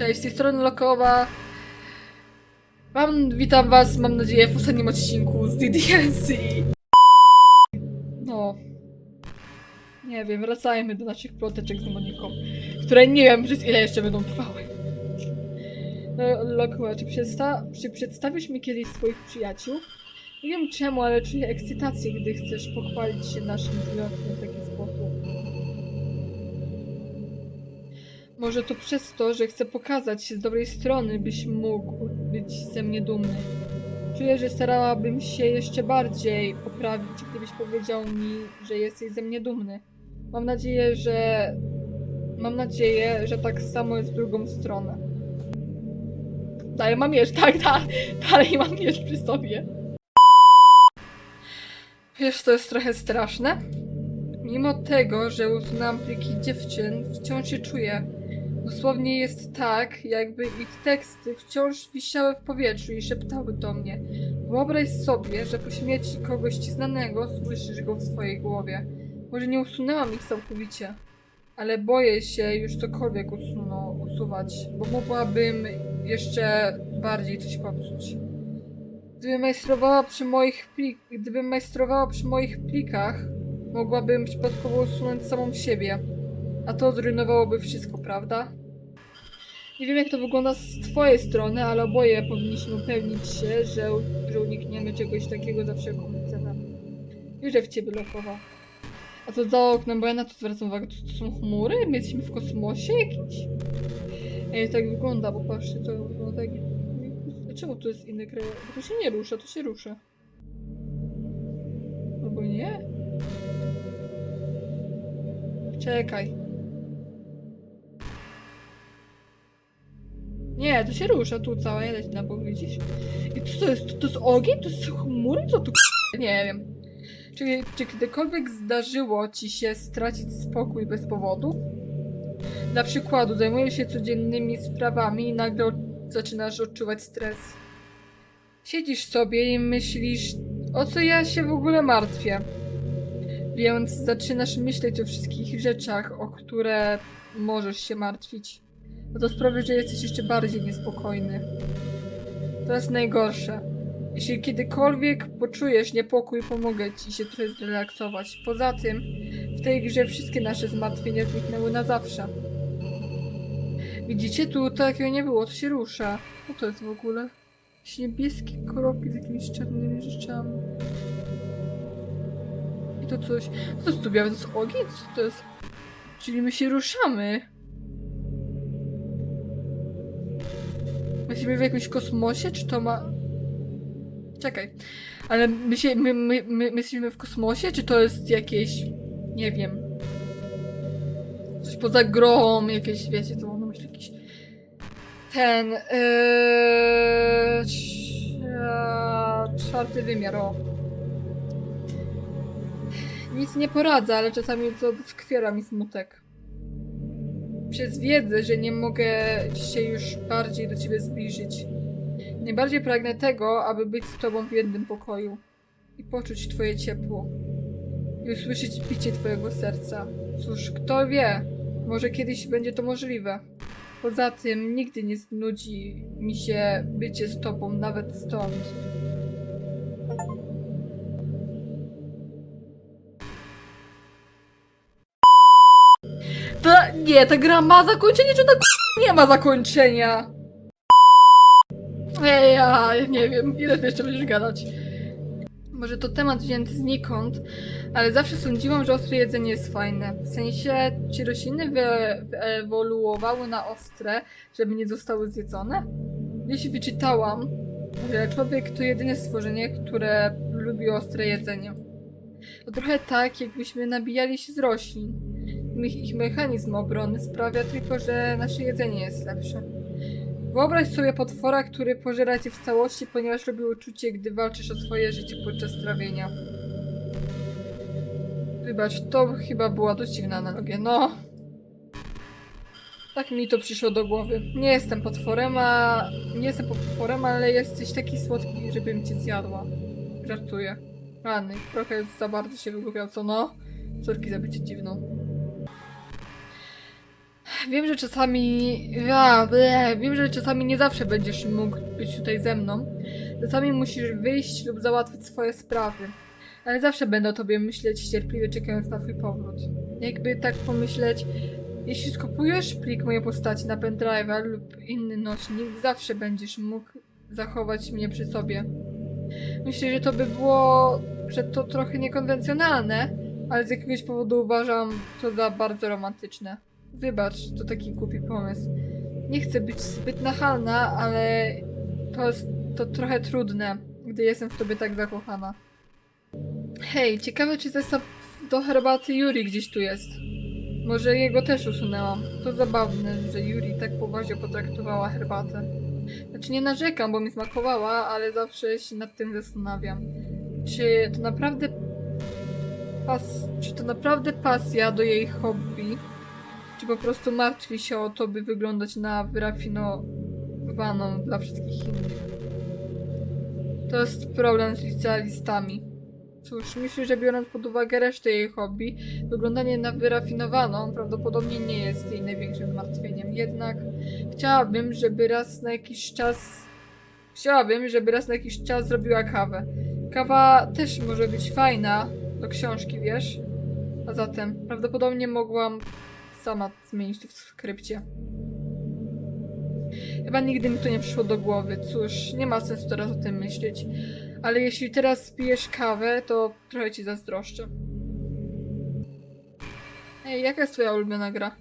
Cześć, z tej strony Lokowa. Mam, witam was, mam nadzieję, w ostatnim odcinku z DDLC. No. Nie wiem, wracajmy do naszych ploteczek z Moniką, które nie wiem przez ile jeszcze będą trwały. No, Lokowa, czy, przedsta czy przedstawisz mi kiedyś swoich przyjaciół? Nie wiem czemu, ale czuję ekscytację, gdy chcesz pochwalić się naszym związkiem w taki Może to przez to, że chcę pokazać się z dobrej strony, byś mógł być ze mnie dumny. Czuję, że starałabym się jeszcze bardziej poprawić, gdybyś powiedział mi, że jesteś ze mnie dumny. Mam nadzieję, że. Mam nadzieję, że tak samo jest w drugą stronę. Dalej mam miecz, tak, tak. Dalej mam miecz przy sobie. Wiesz, to jest trochę straszne? Mimo tego, że uznałam pliki dziewczyn, wciąż się czuję. Dosłownie jest tak, jakby ich teksty wciąż wisiały w powietrzu i szeptały do mnie. Wyobraź sobie, że po śmierci kogoś ci znanego słyszysz go w swojej głowie. Może nie usunęłam ich całkowicie, ale boję się już cokolwiek usuno, usuwać, bo mogłabym jeszcze bardziej coś popsuć. Gdybym majstrowała przy moich plik, gdybym majstrowała przy moich plikach, mogłabym przypadkowo usunąć samą siebie. A to zrujnowałoby wszystko, prawda? Nie wiem, jak to wygląda z twojej strony, ale oboje powinniśmy upewnić się, że, że unikniemy czegoś takiego za wszelką cenę. Wierzę w ciebie, Lokowa. A to za oknem, bo ja na to zwracam uwagę, to, to są chmury? My jesteśmy w kosmosie jakimś? Ej, tak wygląda, bo patrzcie, to wygląda jak... Czemu tu jest inny kraj? Bo to się nie rusza, to się rusza. Albo nie? Czekaj. Nie, to się rusza tu cała, ja na bok, widzisz? I co to jest? To, to jest ogień? To są chmury? Co tu Nie wiem. Czy, czy kiedykolwiek zdarzyło ci się stracić spokój bez powodu? Dla przykładu, zajmujesz się codziennymi sprawami i nagle zaczynasz odczuwać stres. Siedzisz sobie i myślisz, o co ja się w ogóle martwię? Więc zaczynasz myśleć o wszystkich rzeczach, o które możesz się martwić. No to sprawia, że jesteś jeszcze bardziej niespokojny. To jest najgorsze. Jeśli kiedykolwiek poczujesz niepokój, pomogę ci się trochę zrelaksować. Poza tym, w tej grze wszystkie nasze zmartwienia zniknęły na zawsze. Widzicie, tu takiego nie było, to się rusza. Co to jest w ogóle? Jakieś niebieskie kropki z jakimiś czarnymi rzeczami. I to coś. Co to jest tu białe? To jest ogień? Co to jest? Czyli my się ruszamy. Myślimy w jakimś kosmosie, czy to ma... Czekaj. Ale my się... My, my, my myślimy w kosmosie, czy to jest jakieś... Nie wiem. Coś poza grą, jakieś, wiecie, co mam na jakiś... Ten... Yy... Czwarty wymiar, o. Nic nie poradzę, ale czasami to skwiera mi smutek. Przez wiedzę, że nie mogę się już bardziej do ciebie zbliżyć. Najbardziej pragnę tego, aby być z tobą w jednym pokoju i poczuć twoje ciepło. I usłyszeć bicie twojego serca. Cóż, kto wie, może kiedyś będzie to możliwe. Poza tym nigdy nie znudzi mi się bycie z tobą, nawet stąd. Nie, ta gra ma zakończenie, czy ona nie ma zakończenia? Ej, ja nie wiem, ile ty jeszcze będziesz gadać. Może to temat wzięty znikąd, ale zawsze sądziłam, że ostre jedzenie jest fajne. W sensie, czy rośliny wy- wyewoluowały na ostre, żeby nie zostały zjedzone? Gdzieś wyczytałam, że człowiek to jedyne stworzenie, które lubi ostre jedzenie. To trochę tak, jakbyśmy nabijali się z roślin. Ich- mechanizm obrony sprawia tylko, że nasze jedzenie jest lepsze. Wyobraź sobie potwora, który pożera cię w całości, ponieważ robi uczucie, gdy walczysz o swoje życie podczas trawienia. Wybacz, to chyba była dość dziwna analogia. No. Tak mi to przyszło do głowy. Nie jestem potworem, a... Nie jestem potworem, ale jesteś taki słodki, żebym cię zjadła. Żartuję. Rany, trochę za bardzo się wygłupiał, co no? Córki za bycie dziwną. Wiem, że czasami. Ja, ble, wiem, że czasami nie zawsze będziesz mógł być tutaj ze mną. Czasami musisz wyjść lub załatwić swoje sprawy. Ale zawsze będę o tobie myśleć, cierpliwie czekając na twój powrót. Jakby tak pomyśleć, jeśli skopujesz plik mojej postaci na pendrive'a lub inny nośnik, zawsze będziesz mógł zachować mnie przy sobie. Myślę, że to by było, że to trochę niekonwencjonalne, ale z jakiegoś powodu uważam to za bardzo romantyczne. Wybacz, to taki głupi pomysł. Nie chcę być zbyt nachalna, ale to jest to trochę trudne, gdy jestem w tobie tak zakochana. Hej, ciekawe czy zestaw do herbaty Yuri gdzieś tu jest. Może jego też usunęłam. To zabawne, że Yuri tak poważnie potraktowała herbatę. Znaczy nie narzekam, bo mi smakowała, ale zawsze się nad tym zastanawiam. Czy to naprawdę pas... Czy to naprawdę pasja do jej hobby? Po prostu martwi się o to, by wyglądać na wyrafinowaną dla wszystkich innych? To jest problem z licealistami. Cóż, myślę, że biorąc pod uwagę resztę jej hobby, wyglądanie na wyrafinowaną prawdopodobnie nie jest jej największym zmartwieniem. Jednak chciałabym, żeby raz na jakiś czas. Chciałabym, żeby raz na jakiś czas zrobiła kawę. Kawa też może być fajna do książki, wiesz? A zatem prawdopodobnie mogłam sama zmienić to w skrypcie. Chyba nigdy mi to nie przyszło do głowy. Cóż, nie ma sensu teraz o tym myśleć. Ale jeśli teraz pijesz kawę, to trochę ci zazdroszczę. Ej, jaka jest twoja ulubiona gra?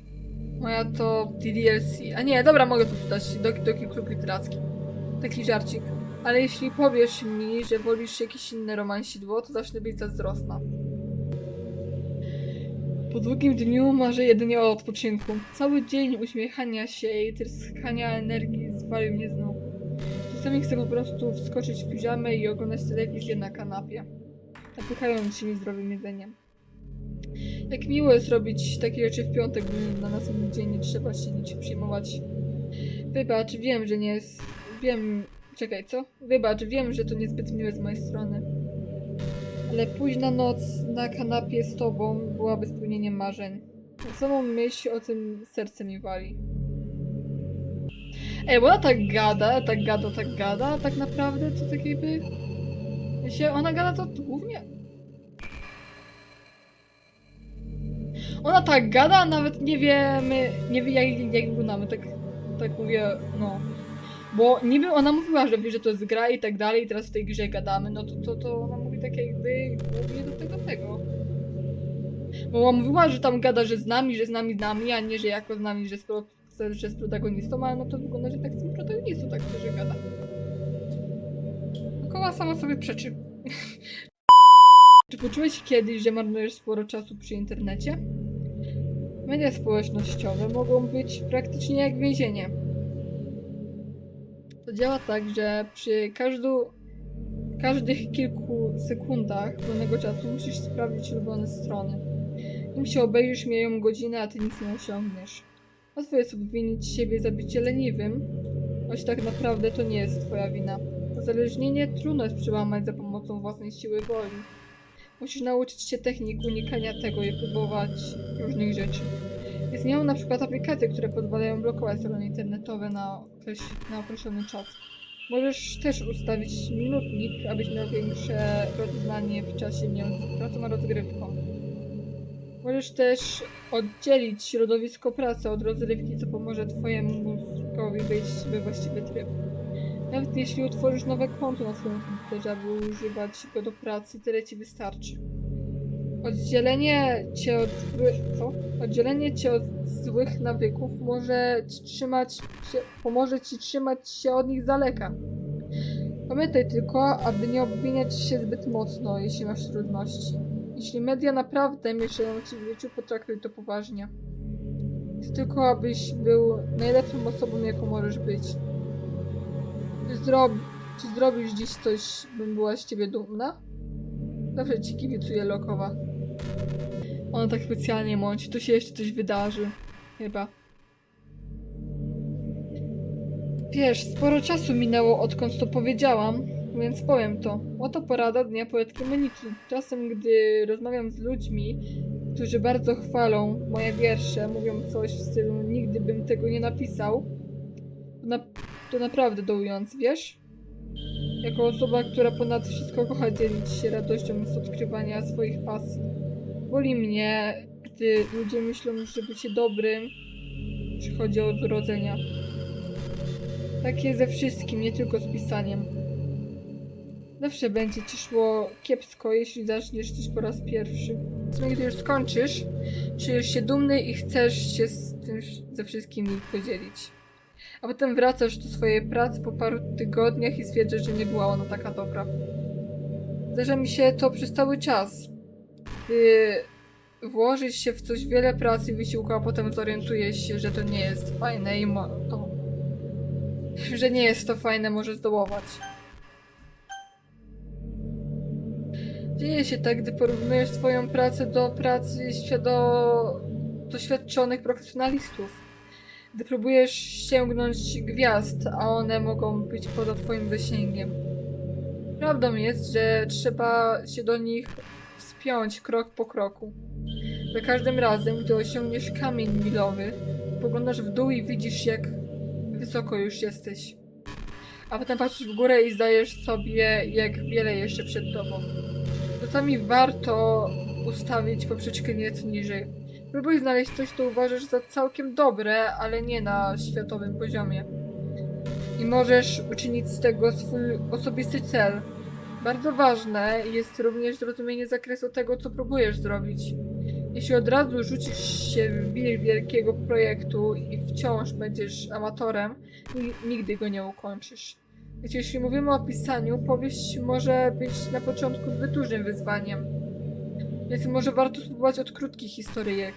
Moja to DDLC. A nie, dobra, mogę tu czytać. Doki Doki Klub Literacki. Taki żarcik. Ale jeśli powiesz mi, że wolisz jakieś inne romansidło, to zacznę być zazdrosna. Po długim dniu marzę jedynie o odpoczynku. Cały dzień uśmiechania się i tryskania energii zwalił mnie z nóg. Czasami chcę po prostu wskoczyć w piżamę i oglądać telewizję na kanapie, napychając się niezdrowym jedzeniem. Jak miło jest robić takie rzeczy w piątek, gdy na następny dzień nie trzeba się niczym przyjmować. Wybacz, wiem, że nie jest... Wiem... Czekaj, co? Wybacz, wiem, że to niezbyt miłe z mojej strony. Ale późna noc na kanapie z tobą byłaby spełnieniem marzeń. Samą myśl o tym serce mi wali. Ej, bo ona tak gada, tak gada, tak gada, tak naprawdę to tak jakby... Się, ona gada to głównie... Ona tak gada, a nawet nie wiemy, nie wie jak, jak wyglądamy, tak, tak mówię, no. Bo niby ona mówiła, że wie, że to jest gra i tak dalej, i teraz w tej grze gadamy, no to, to, to ona tak jakby głównie do tego tego. Bo ona mówiła, że tam gada, że z nami, że z nami, z nami, a nie, że jako z nami, że z, pro, że z protagonistą, ale no to wygląda, że tak z tym protagonistą tak że gada. Koła sama sobie przeczy. Czy poczułeś kiedyś, że marnujesz sporo czasu przy internecie? Media społecznościowe mogą być praktycznie jak więzienie. To działa tak, że przy każdu, każdych kilku sekundach wolnego czasu musisz sprawdzić ulubione strony. Nim się obejrzysz, mijają godziny, a ty nic nie osiągniesz. Łatwo jest obwinić siebie za bycie leniwym, choć tak naprawdę to nie jest twoja wina. Uzależnienie trudno jest przełamać za pomocą własnej siły woli. Musisz nauczyć się technik unikania tego i próbować różnych rzeczy. Istnieją na przykład aplikacje, które pozwalają blokować strony internetowe na, na określony czas. Możesz też ustawić minutnik, abyś miał większe rozeznanie w czasie między pracą a rozgrywką. Możesz też oddzielić środowisko pracy od rozrywki, co pomoże twojemu mózgowi wejść we właściwy tryb. Nawet jeśli utworzysz nowe konto na swoim komputerze, aby używać go do pracy, tyle ci wystarczy. Oddzielenie cię od złych, co? Oddzielenie cię od złych nawyków może ci trzymać się, pomoże ci trzymać się od nich z daleka. Pamiętaj tylko, aby nie obwiniać się zbyt mocno, jeśli masz trudności. Jeśli media naprawdę mieszają ci w życiu, potraktuj to poważnie. Chcę tylko, abyś był najlepszą osobą, jaką możesz być. Czy, zrob, czy zrobisz dziś coś, bym była z ciebie dumna? Zawsze ci kibicuję, Lokowa. Ona tak specjalnie mąci, tu się jeszcze coś wydarzy. Chyba. Wiesz, sporo czasu minęło odkąd to powiedziałam, więc powiem to. Oto porada dnia poetki Moniki. Czasem, gdy rozmawiam z ludźmi, którzy bardzo chwalą moje wiersze, mówią coś w stylu nigdy bym tego nie napisał, to, na, to naprawdę dołując, wiesz? Jako osoba, która ponad wszystko kocha dzielić się radością z odkrywania swoich pasji. Boli mnie, gdy ludzie myślą, że bycie dobrym przychodzi od urodzenia. Tak jest ze wszystkim, nie tylko z pisaniem. Zawsze będzie ci szło kiepsko, jeśli zaczniesz coś po raz pierwszy. Gdy już skończysz, czujesz się dumny i chcesz się z tym ze wszystkimi podzielić. A potem wracasz do swojej pracy po paru tygodniach i stwierdzasz, że nie była ona taka dobra. Zdarza mi się to przez cały czas. Gdy włożysz się w coś wiele pracy i wysiłku, a potem zorientujesz się, że to nie jest fajne i to... że nie jest to fajne, może zdołować. Dzieje się tak, gdy porównujesz swoją pracę do pracy świado... doświadczonych profesjonalistów. Gdy próbujesz sięgnąć gwiazd, a one mogą być poza twoim zasięgiem. Prawdą jest, że trzeba się do nich wspiąć krok po kroku. Za każdym razem, gdy osiągniesz kamień milowy, poglądasz w dół i widzisz, jak wysoko już jesteś. A potem patrzysz w górę i zdajesz sobie, jak wiele jeszcze przed tobą. Czasami warto ustawić poprzeczkę nieco niżej. Próbuj znaleźć coś, co uważasz za całkiem dobre, ale nie na światowym poziomie. I możesz uczynić z tego swój osobisty cel. Bardzo ważne jest również zrozumienie zakresu tego, co próbujesz zrobić. Jeśli od razu rzucisz się w wir wielkiego projektu i wciąż będziesz amatorem, ni- nigdy go nie ukończysz. Wiecie, jeśli mówimy o pisaniu, powieść może być na początku zbyt dużym wyzwaniem. Więc może warto spróbować od krótkich historyjek.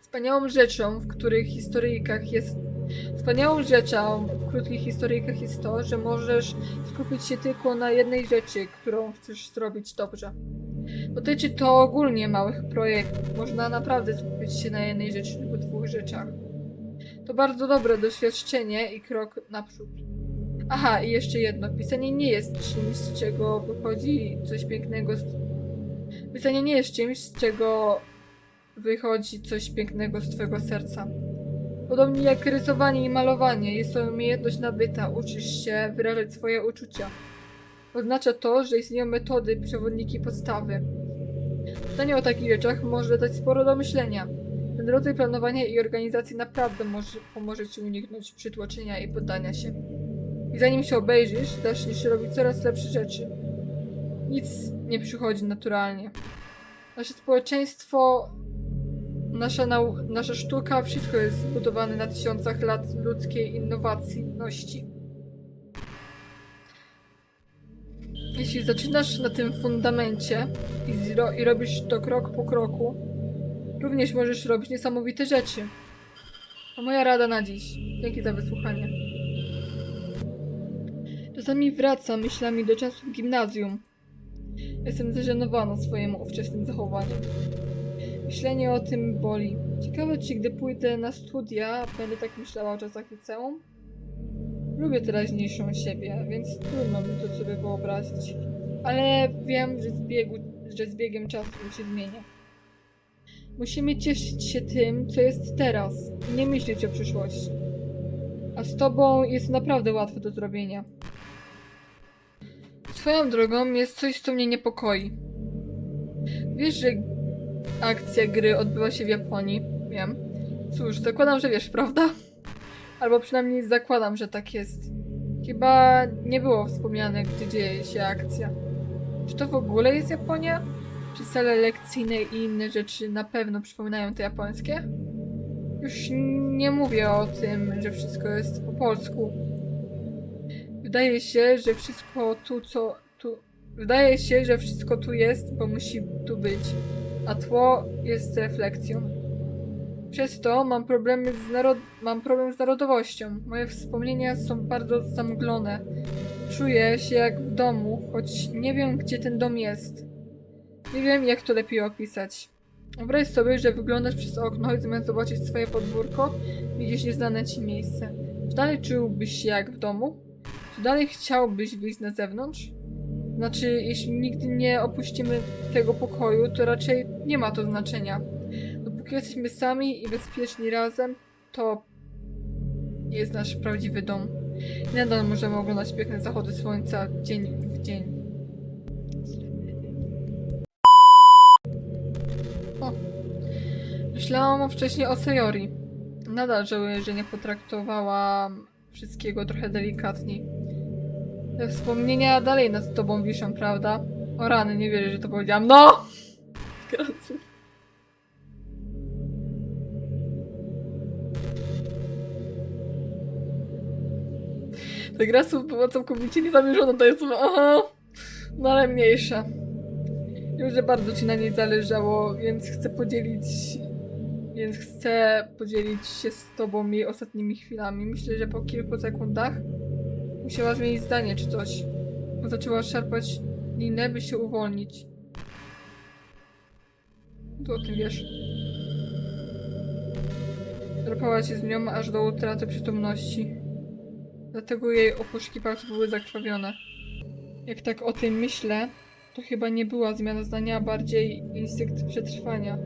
Wspaniałą rzeczą, w których historyjkach jest. Wspaniałą rzeczą w krótkich historyjkach jest to, że możesz skupić się tylko na jednej rzeczy, którą chcesz zrobić dobrze. Dotyczy to ogólnie małych projektów. Można naprawdę skupić się na jednej rzeczy lub dwóch rzeczach. To bardzo dobre doświadczenie i krok naprzód. Aha, i jeszcze jedno. Pisanie nie jest czymś, z czego wychodzi coś pięknego. Z... Pisanie nie jest czymś, z czego wychodzi coś pięknego z twojego serca. Podobnie jak rysowanie i malowanie, jest to umiejętność nabyta, uczysz się wyrażać swoje uczucia. Oznacza to, że istnieją metody, przewodniki, podstawy. Pytanie o takich rzeczach może dać sporo do myślenia. Ten rodzaj planowania i organizacji naprawdę może, pomoże ci uniknąć przytłoczenia i poddania się. I zanim się obejrzysz, zaczniesz robić coraz lepsze rzeczy. Nic nie przychodzi naturalnie. Nasze społeczeństwo, nasza, nau- nasza sztuka, wszystko jest zbudowane na tysiącach lat ludzkiej innowacyjności. Jeśli zaczynasz na tym fundamencie i, zro- i robisz to krok po kroku, również możesz robić niesamowite rzeczy. To moja rada na dziś. Dzięki za wysłuchanie. Czasami wracam myślami do czasów gimnazjum. Jestem zażenowana swoim ówczesnym zachowaniem. Myślenie o tym boli. Ciekawe, czy gdy pójdę na studia, będę tak myślała o czasach liceum? Lubię teraźniejszą siebie, więc trudno mi to sobie wyobrazić. Ale wiem, że, z biegu, że z biegiem czasu się zmienia. Musimy cieszyć się tym, co jest teraz, i nie myśleć o przyszłości. A z tobą jest naprawdę łatwe do zrobienia. Swoją drogą jest coś, co mnie niepokoi. Wiesz, że akcja gry odbywa się w Japonii? Wiem. Cóż, zakładam, że wiesz, prawda? Albo przynajmniej zakładam, że tak jest. Chyba nie było wspomniane, gdzie dzieje się akcja. Czy to w ogóle jest Japonia? Czy sale lekcyjne i inne rzeczy na pewno przypominają te japońskie? Już nie mówię o tym, że wszystko jest po polsku. Wydaje się, że wszystko tu, co tu. Wydaje się, że wszystko tu jest, bo musi tu być, a tło jest refleksją. Przez to mam problemy z narod... mam problem z narodowością. Moje wspomnienia są bardzo zamglone. Czuję się jak w domu, choć nie wiem, gdzie ten dom jest. Nie wiem, jak to lepiej opisać. Wyobraź sobie, że wyglądasz przez okno i zamiast zobaczyć swoje podwórko, widzisz nieznane ci miejsce. Czy dalej czułbyś się jak w domu? Czy dalej chciałbyś wyjść na zewnątrz? Znaczy, jeśli nigdy nie opuścimy tego pokoju, to raczej nie ma to znaczenia. Dopóki jesteśmy sami i bezpieczni razem, to jest nasz prawdziwy dom. Nadal możemy oglądać piękne zachody słońca dzień w dzień. O. Myślałam wcześniej o Sayori. Nadal żałuję, że nie potraktowałam wszystkiego trochę delikatniej. Te wspomnienia dalej nad tobą wiszą, prawda? O rany, nie wierzę, że to powiedziałam. No! Gracu. Ta gra była całkowicie niezamierzona, to jest aha, no ale mniejsza. Wiem, że bardzo ci na niej zależało, więc chcę podzielić więc chcę podzielić się z tobą jej ostatnimi chwilami. Myślę, że po kilku sekundach musiała zmienić zdanie czy coś. Zaczęła szarpać linę, by się uwolnić. Tu o tym wiesz. Drapała się z nią aż do utraty przytomności. Dlatego jej opuszki palców były zakrwawione. Jak tak o tym myślę, to chyba nie była zmiana zdania, a bardziej instynkt przetrwania.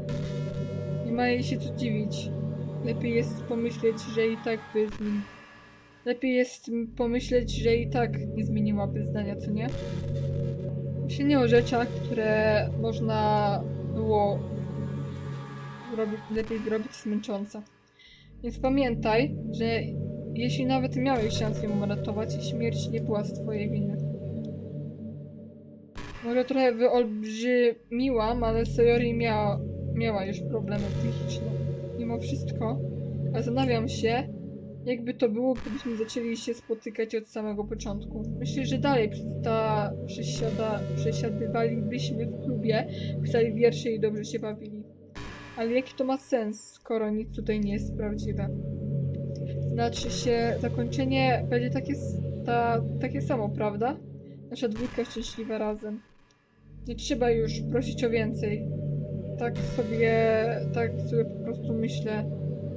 Nie ma jej się co dziwić. Lepiej jest pomyśleć, że i tak by z nim. Lepiej jest pomyśleć, że i tak nie zmieniłaby zdania, co nie? Myślenie o rzeczach, które można było robić, lepiej zrobić, jest męczące. Więc pamiętaj, że jeśli nawet miałeś szansę ją uratować, śmierć nie była z twojej winy. Może trochę wyolbrzymiłam, ale Sayori miała, miała już problemy psychiczne. Mimo wszystko, zastanawiam się, jakby to było, gdybyśmy zaczęli się spotykać od samego początku. Myślę, że dalej przesta, przesiada, przesiadywalibyśmy w klubie, pisali wiersze i dobrze się bawili. Ale jaki to ma sens, skoro nic tutaj nie jest prawdziwe? Znaczy się, zakończenie będzie takie, ta, takie samo, prawda? Nasza dwójka szczęśliwa razem. Nie trzeba już prosić o więcej. Tak sobie, tak sobie po prostu myślę.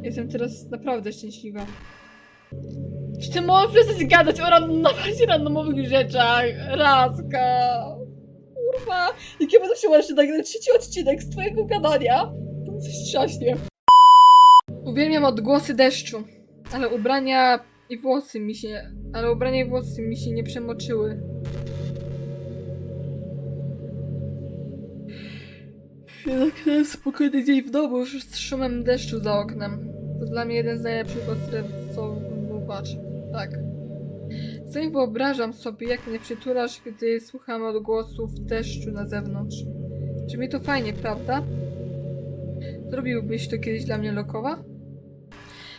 Jestem teraz naprawdę szczęśliwa. Czy ty możesz przestać gadać o ran- najbardziej randomowych rzeczach? Razka. Kurwa. Jak ja będę chciała jeszcze nagrać trzeci odcinek z twojego gadania, to mi coś trzaśnie. Uwielbiam odgłosy deszczu, ale ubrania i włosy mi się... Ale ubrania i włosy mi się nie przemoczyły. Jednak spokojny dzień w domu już z szumem deszczu za oknem. To dla mnie jeden z najlepszych odstępców bacz. Tak. Zanim wyobrażam sobie, jak mnie przytulasz, gdy słucham odgłosów deszczu na zewnątrz. Brzmi to fajnie, prawda? Zrobiłbyś to kiedyś dla mnie lokowa?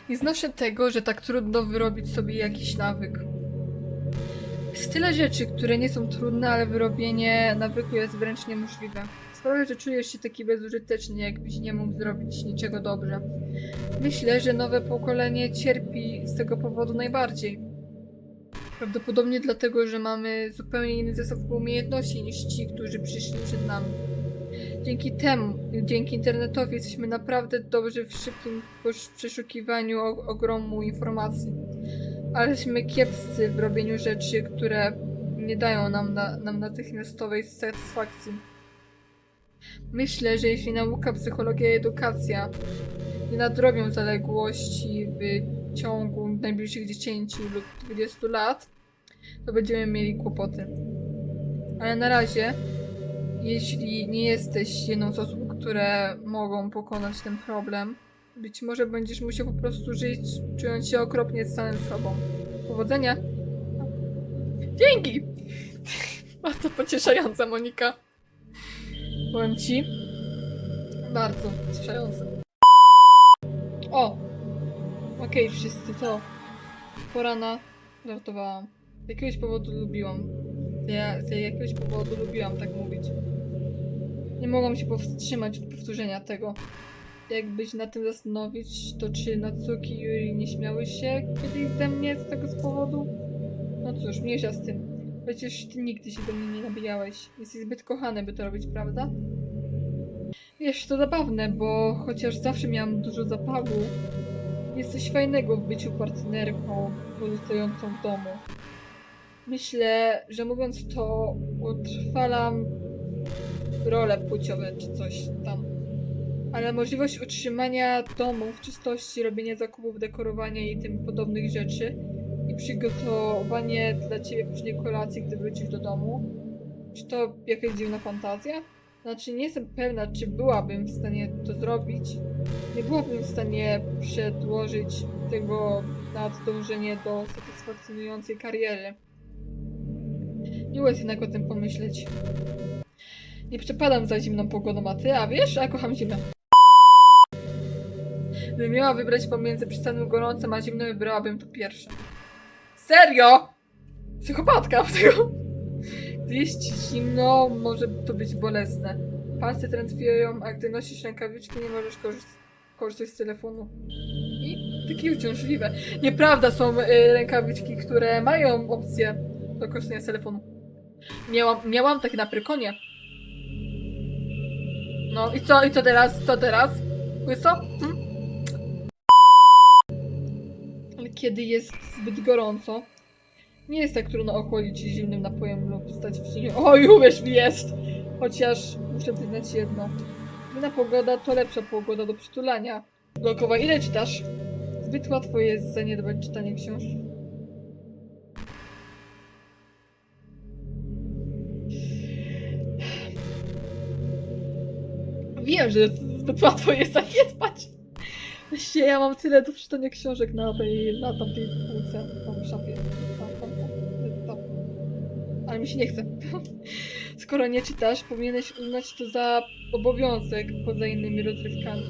Nie znoszę tego, że tak trudno wyrobić sobie jakiś nawyk. Jest tyle rzeczy, które nie są trudne, ale wyrobienie nawyku jest wręcz niemożliwe. Sprawia, że czujesz się taki bezużyteczny, jakbyś nie mógł zrobić niczego dobrze. Myślę, że nowe pokolenie cierpi z tego powodu najbardziej. Prawdopodobnie dlatego, że mamy zupełnie inny zestaw umiejętności niż ci, którzy przyszli przed nami. Dzięki temu, dzięki internetowi jesteśmy naprawdę dobrzy w szybkim przeszukiwaniu ogromu informacji. Ale jesteśmy kiepscy w robieniu rzeczy, które nie dają nam, na, nam natychmiastowej satysfakcji. Myślę, że jeśli nauka, psychologia i edukacja nie nadrobią zaległości w ciągu najbliższych 10 lub 20 lat, to będziemy mieli kłopoty. Ale na razie, jeśli nie jesteś jedną z osób, które mogą pokonać ten problem, być może będziesz musiał po prostu żyć, czując się okropnie z samym sobą. Powodzenia! Dzięki! Bardzo pocieszająca, Monika. Powiem ci. Bardzo pocieszające. O! Okej, wszyscy, to. Pora na... Żartowałam. Z jakiegoś powodu lubiłam. Ja z jakiegoś powodu lubiłam tak mówić. Nie mogłam się powstrzymać od powtórzenia tego. Jakbyś na tym zastanowić, to czy Natsuki i Yuri nie śmiały się kiedyś ze mnie z tego z powodu? No cóż, mniejsza z tym. Przecież ty nigdy się ze mnie nie nabijałeś. Jesteś zbyt kochany, by to robić, prawda? Wiesz, to zabawne, bo chociaż zawsze miałam dużo zapału, jest coś fajnego w byciu partnerką pozostającą w domu. Myślę, że mówiąc to, utrwalam role płciowe czy coś tam. Ale możliwość utrzymania domu w czystości, robienia zakupów, dekorowania i tym podobnych rzeczy przygotowanie dla ciebie później kolacji, gdy wrócisz do domu. Czy to jakaś dziwna fantazja? Znaczy, nie jestem pewna, czy byłabym w stanie to zrobić. Nie byłabym w stanie przedłożyć tego na dążenie do satysfakcjonującej kariery. Miło jest jednak o tym pomyśleć. Nie przepadam za zimną pogodą, a ty, a wiesz, ja kocham zimę. Gdybym miała wybrać pomiędzy przystannym gorącem a zimnym, wybrałabym to pierwsze. Serio? Psychopatka w tego. Gdy jest ci zimno, może to być bolesne. Palce trętwieją, a gdy nosisz rękawiczki, nie możesz korzystać, korzystać z telefonu. I takie uciążliwe. Nieprawda, są y, rękawiczki, które mają opcję do korzystania z telefonu. Miałam, miałam takie na prykonie. No i co, i co teraz? Co teraz? Łyso? Hm? Kiedy jest zbyt gorąco, nie jest tak trudno ochłodzić się zimnym napojem lub stać w cieniu. Oj, uwierz mi, jest! Chociaż muszę przyznać jedno. Zimna pogoda to lepsza pogoda do przytulania. Blokowa, ile czytasz? Zbyt łatwo jest zaniedbać czytanie książek. Wiem, że zbyt łatwo jest zaniedbać. Właściwie ja mam tyle do czytania książek na tej, na tamtej półce, tam w szafie. Tam, tam, tam. Ale mi się nie chce. Skoro nie czytasz, powinieneś uznać to za obowiązek poza innymi rozrywkami.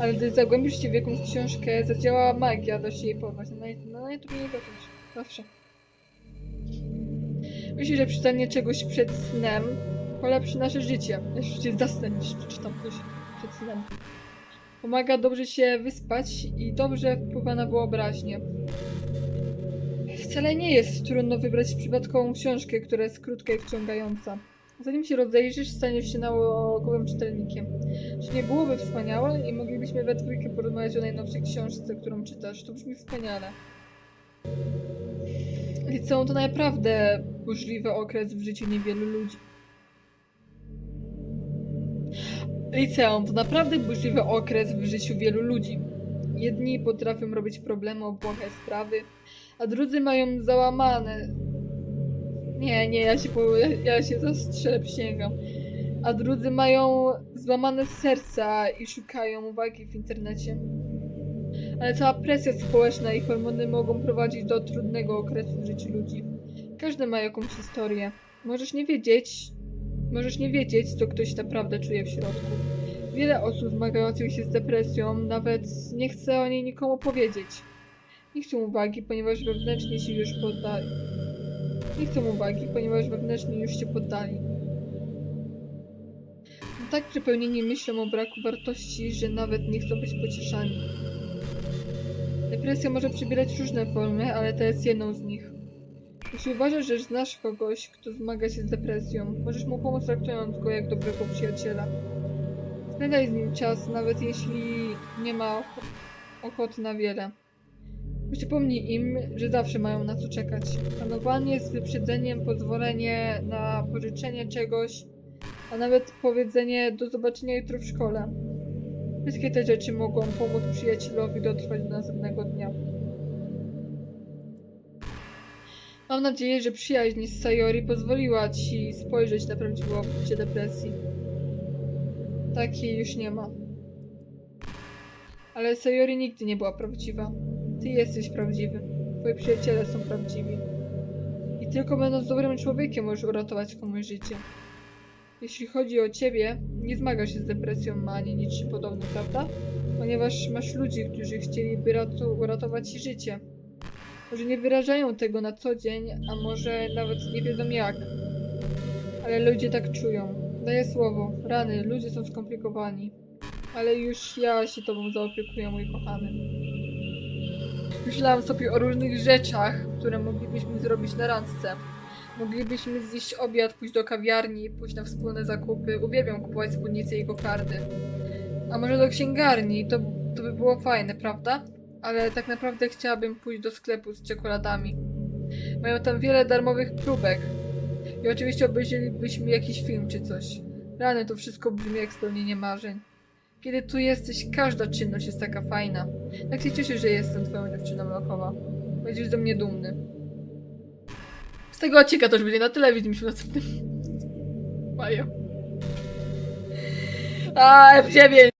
Ale gdy zagłębisz się w jakąś książkę, zadziała magia, da się jej porwać. Na, na, na to nie zacząć. Zawsze. Myślę, że czytanie czegoś przed snem polepszy nasze życie. Ja się zasnę niż przeczytam coś przed snem. Pomaga dobrze się wyspać i dobrze wpływa na wyobraźnię. Wcale nie jest trudno wybrać przypadkową książkę, która jest krótka i wciągająca. Zanim się rozejrzysz, staniesz się nałogowym czytelnikiem. Czy nie byłoby wspaniałe i moglibyśmy we dwójkę porozmawiać o najnowszej książce, którą czytasz? To brzmi wspaniale. Liceum to naprawdę burzliwy okres w życiu niewielu ludzi. Liceum to naprawdę burzliwy okres w życiu wielu ludzi. Jedni potrafią robić problemy o błahe sprawy, a drudzy mają załamane. Nie, nie, ja się, po, ja się zastrzelę, przysięgam. A drudzy mają złamane serca i szukają uwagi w internecie. Ale cała presja społeczna i hormony mogą prowadzić do trudnego okresu w życiu ludzi. Każdy ma jakąś historię. Możesz nie wiedzieć, możesz nie wiedzieć, co ktoś naprawdę czuje w środku. Wiele osób zmagających się z depresją nawet nie chce o niej nikomu powiedzieć. Nie chcą uwagi, ponieważ wewnętrznie się już poddali. Nie chcą uwagi, ponieważ wewnętrznie już się poddali. Są tak przepełnieni myślą o braku wartości, że nawet nie chcą być pocieszani. Depresja może przybierać różne formy, ale ta jest jedną z nich. Jeśli uważasz, że znasz kogoś, kto zmaga się z depresją, możesz mu pomóc traktując go jak dobrego przyjaciela. Spędzaj z nim czas, nawet jeśli nie ma ocho- ochoty na wiele. Przypomnij im, że zawsze mają na co czekać. Planowanie z wyprzedzeniem, pozwolenie na pożyczenie czegoś, a nawet powiedzenie do zobaczenia jutro w szkole. Wszystkie te rzeczy mogą pomóc przyjacielowi dotrwać do następnego dnia. Mam nadzieję, że przyjaźń z Sayori pozwoliła ci spojrzeć na prawdziwe odczucie depresji. Takiej już nie ma. Ale Sayori nigdy nie była prawdziwa. Ty jesteś prawdziwy. Twoi przyjaciele są prawdziwi. I tylko będąc dobrym człowiekiem możesz uratować komuś życie. Jeśli chodzi o ciebie, nie zmagasz się z depresją ani niczym podobnym, prawda? Ponieważ masz ludzi, którzy chcieliby uratować ci życie. Może nie wyrażają tego na co dzień, a może nawet nie wiedzą jak. Ale ludzie tak czują. Daję słowo. Rany, ludzie są skomplikowani. Ale już ja się tobą zaopiekuję, mój kochany. Myślałam sobie o różnych rzeczach, które moglibyśmy zrobić na randce. Moglibyśmy zjeść obiad, pójść do kawiarni, pójść na wspólne zakupy. Uwielbiam kupować spódnice i kokardy. A może do księgarni, to, to by było fajne, prawda? Ale tak naprawdę chciałabym pójść do sklepu z czekoladami. Mają tam wiele darmowych próbek. I oczywiście obejrzelibyśmy jakiś film czy coś. Rany, to wszystko brzmi jak spełnienie marzeń. Kiedy tu jesteś, każda czynność jest taka fajna. Tak się cieszę, że jestem twoją dziewczyną lokowa. Będziesz ze mnie dumny. Z tego odcinka to już będzie na tyle. Widzimy się w następnym. Mają. A, F9!